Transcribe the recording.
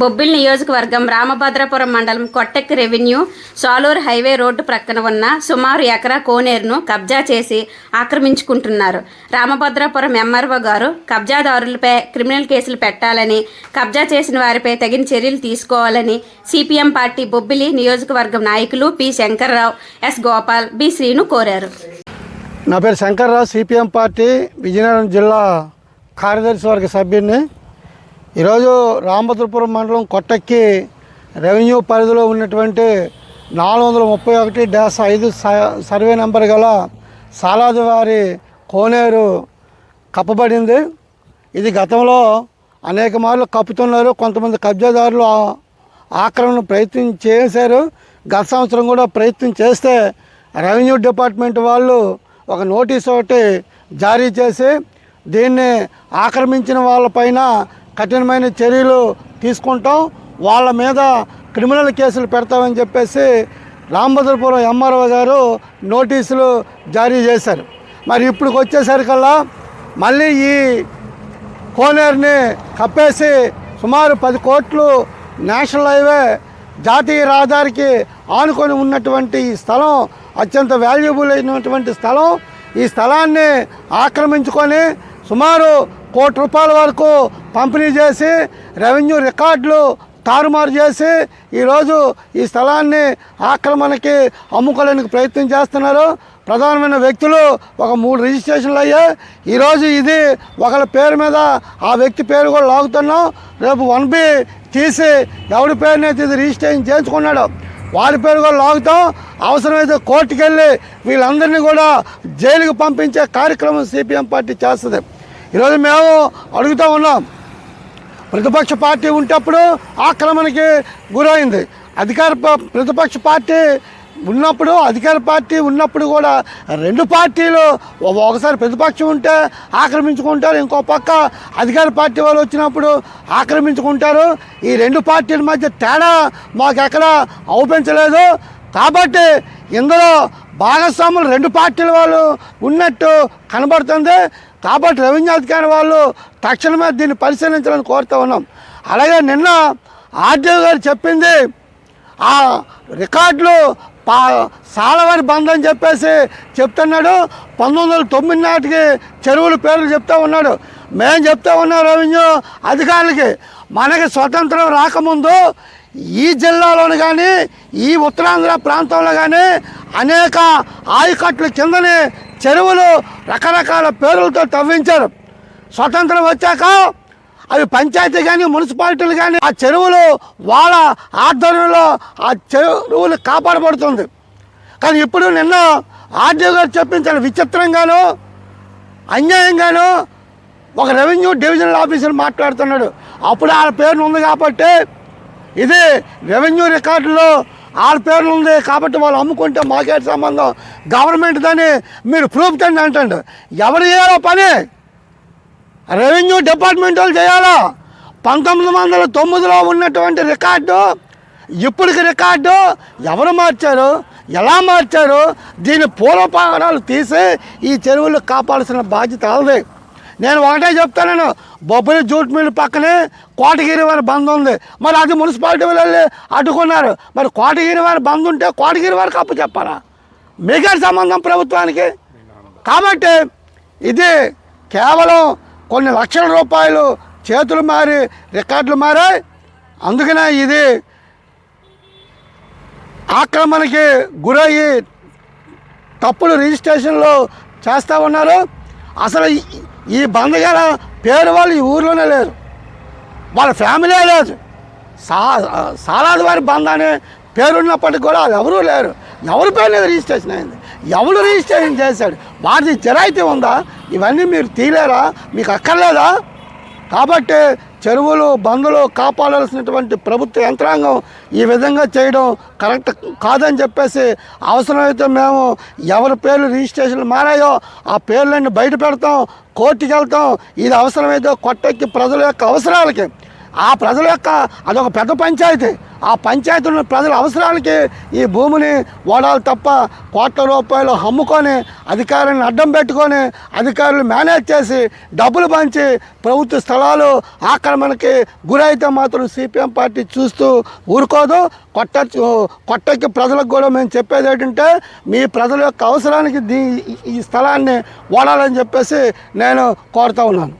బొబ్బిలి నియోజకవర్గం రామభద్రాపురం మండలం కొట్టెక్ revenue Saluru highway road ప్రక్కన ఉన్న సుమారు ఎకరా కోనేరును కబ్జా చేసి ఆక్రమించుకుంటున్నారు. రామభద్రాపురం ఎంఆర్ఓ గారు కబ్జాదారులపై క్రిమినల్ కేసులు పెట్టాలని కబ్జా చేసిన వారిపై తగిన చర్యలు తీసుకోవాలని సిపిఎం పార్టీ బొబ్బిలి నియోజకవర్గం నాయకులు P Shankarrao S Gopal B Srinu కోరారు. నా పేరు శంకర్రావు సిపిఎం పార్టీ విజయనగరం జిల్లా కార్యదర్శి వర్గ సభ్యుడిని. ఈరోజు రామభద్రపురం మండలం కొట్టక్కి రెవెన్యూ పరిధిలో ఉన్నటువంటి నాలుగు వందల ముప్పై ఒకటి డాష్ ఐదు స- సర్వే నెంబర్ గల సాలాది వారి కోనేరు కప్పబడింది. ఇది గతంలో అనేక మార్లు కప్పుతున్నారు. కొంతమంది కబ్జాదారులు ఆక్రమణ ప్రయత్నం చేశారు. గత సంవత్సరం కూడా ప్రయత్నం చేస్తే రెవెన్యూ డిపార్ట్మెంట్ వాళ్ళు ఒక నోటీస్ ఒకటి జారీ చేసి దీన్ని ఆక్రమించిన వాళ్ళపైన కఠినమైన చర్యలు తీసుకుంటాం. వాళ్ళ మీద క్రిమినల్ కేసులు పెడతామని చెప్పేసి రాంభద్రపురం ఎంఆర్ఓ గారు నోటీసులు జారీ చేశారు. మరి ఇప్పుడు వచ్చేసరికల్లా మళ్ళీ ఈ కోనేరుని కప్పేసి సుమారు పది కోట్లు నేషనల్ హైవే జాతీయ రహదారికి ఆనుకొని ఉన్నటువంటి ఈ స్థలం అత్యంత వాల్యుబుల్ అయినటువంటి స్థలం ఈ స్థలాన్ని ఆక్రమించుకొని సుమారు కోటి రూపాయల వరకు పంపిణీ చేసి రెవెన్యూ రికార్డులు తారుమారు చేసి ఈరోజు ఈ స్థలాన్ని ఆక్రమణకి అమ్ముకోవడానికి ప్రయత్నం చేస్తున్నారు. ప్రధానమైన వ్యక్తులు ఒక మూడు రిజిస్ట్రేషన్లు అయ్యాయి. ఈరోజు ఇది ఒకళ్ళ పేరు మీద ఆ వ్యక్తి పేరు కూడా లాగుతున్నాం. రేపు వన్ బి తీసి ఎవరి పేరునైతే ఇది రిజిస్ట్రేషన్ చేయించుకున్నాడో వారి పేరు కూడా లాగుతాం. అవసరమైతే కోర్టుకెళ్ళి వీళ్ళందరినీ కూడా జైలుకి పంపించే కార్యక్రమం సిపిఎం పార్టీ చేస్తుంది. ఈరోజు మేము అడుగుతూ ఉన్నాం. ప్రతిపక్ష పార్టీ ఉంటప్పుడు ఆక్రమణకి గురైంది. అధికార ప- ప్రతిపక్ష పార్టీ ఉన్నప్పుడు అధికార పార్టీ ఉన్నప్పుడు కూడా రెండు పార్టీలు ఒ- ఒకసారి ప్రతిపక్షం ఉంటే ఆక్రమించుకుంటారు ఇంకో పక్క అధికార పార్టీ వాళ్ళు వచ్చినప్పుడు ఆక్రమించుకుంటారు. ఈ రెండు పార్టీల మధ్య తేడా మాకు ఎక్కడ అవుపించలేదు కాబట్టి ఇందులో భాగస్వాములు రెండు పార్టీల వాళ్ళు ఉన్నట్టు కనబడుతుంది. కాబట్టి రెవెన్యూ అధికారి వాళ్ళు తక్షణమే దీన్ని పరిశీలించాలని కోరుతూ ఉన్నాం. అలాగే నిన్న ఆర్డీఓ గారు చెప్పింది ఆ రికార్డులు పా సాలవారి బంద్ అని చెప్పేసి చెప్తున్నాడు. పంతొమ్మిది వందల తొమ్మిది నాటికి చెరువుల పేర్లు చెప్తా ఉన్నాడు. మేము చెప్తా ఉన్నాం రెవెన్యూ అధికారులకి మనకి స్వతంత్రం రాకముందు ఈ జిల్లాలోని కానీ ఈ ఉత్తరాంధ్ర ప్రాంతంలో కానీ అనేక ఆయకట్ల కిందనే చెరువులు రకరకాల పేర్లతో తవ్వించారు. స్వతంత్రం వచ్చాక అవి పంచాయతీ కానీ మున్సిపాలిటీలు కానీ ఆ చెరువులు వాళ్ళ ఆధ్వర్యంలో ఆ చెరువులు కాపాడబడుతుంది. కానీ ఇప్పుడు నిన్న ఆర్డీఓ గారు చెప్పించారు విచిత్రంగాను అన్యాయంగాను ఒక రెవెన్యూ డివిజనల్ ఆఫీసర్ మాట్లాడుతున్నాడు. అప్పుడు ఆ పేరు ఉంది కాబట్టి ఇది రెవెన్యూ రికార్డులో వాళ్ళ పేర్లు ఉంది కాబట్టి వాళ్ళు అమ్ముకుంటే మాకేటి సంబంధం. గవర్నమెంట్ దాన్ని మీరు ప్రూఫ్ తండి అంటండి. ఎవరు చేయాలో పని? రెవెన్యూ డిపార్ట్మెంట్ వాళ్ళు చేయాలా? పంతొమ్మిది వందల తొమ్మిదిలో ఉన్నటువంటి రికార్డు ఇప్పటికి రికార్డు ఎవరు మార్చారు? ఎలా మార్చారు? దీని పూర్వపారాలు తీసి ఈ చెరువులు కాపాడాల్సిన బాధ్యత వాళ్ళది. నేను ఒకటే చెప్తాను బొబ్బరి జూట్ మిల్ పక్కనే కోటగిరి వారి బంద్ ఉంది. మరి అది మున్సిపాలిటీ వాళ్ళు అడ్డుకున్నారు. మరి కోటగిరి వారి బంద్ ఉంటే కోటగిరి వారికి అప్పు చెప్పాలా? మీకే సంబంధం ప్రభుత్వానికి? కాబట్టి ఇది కేవలం కొన్ని లక్షల రూపాయలు చేతులు మారి రికార్డులు మారాయి అందుకనే ఇది ఆక్రమణకి గురయ్యి తప్పుడు రిజిస్ట్రేషన్లో చేస్తూ ఉన్నారు. అసలు ఈ- ఈ పేరు వాళ్ళు ఈ ఊర్లోనే లేరు. వాళ్ళ ఫ్యామిలీ లేదు. సా సాలాది వారి బంధాన్ని అనే పేరున్నప్పటికి కూడా అది ఎవరూ లేరు. ఎవరి పేరు మీద రిజిస్ట్రేషన్ అయింది? ఎవరు రిజిస్ట్రేషన్ చేశాడు? వారిది చిరాయితీ ఉందా? ఇవన్నీ మీరు తీలేరా మీకు అక్కర్లేదా? కాబట్టి చెరువులు బందులు కాపాడాల్సినటువంటి ప్రభుత్వ యంత్రాంగం ఈ విధంగా చేయడం కరెక్ట్ కాదని చెప్పేసి అవసరమైతే మేము ఎవరి పేర్లు రిజిస్ట్రేషన్లు మారాయో ఆ పేర్లన్నీ బయట పెడతాం కోర్టుకి వెళ్తాం. ఇది అవసరమైతే కొట్టెక్కి ప్రజల యొక్క అవసరాలకి. ఆ ప్రజల యొక్క అదొక పెద్ద పంచాయతీ. ఆ పంచాయతీలో ప్రజల అవసరాలకి ఈ భూమిని వాడాలి తప్ప కోట్ల రూపాయలు అమ్ముకొని అధికారులను అడ్డం పెట్టుకొని అధికారులు మేనేజ్ చేసి డబ్బులు పంచి ప్రభుత్వ స్థలాలు ఆక్రమణకి గురైతే మాత్రం సిపిఎం పార్టీ చూస్తూ ఊరుకోదు. కొట్ట కొట్టకి ప్రజలకు కూడా మేము చెప్పేది ఏంటంటే మీ ప్రజల యొక్క అవసరానికి దీ ఈ స్థలాన్ని వాడాలని చెప్పేసి నేను కోరుతా ఉన్నాను.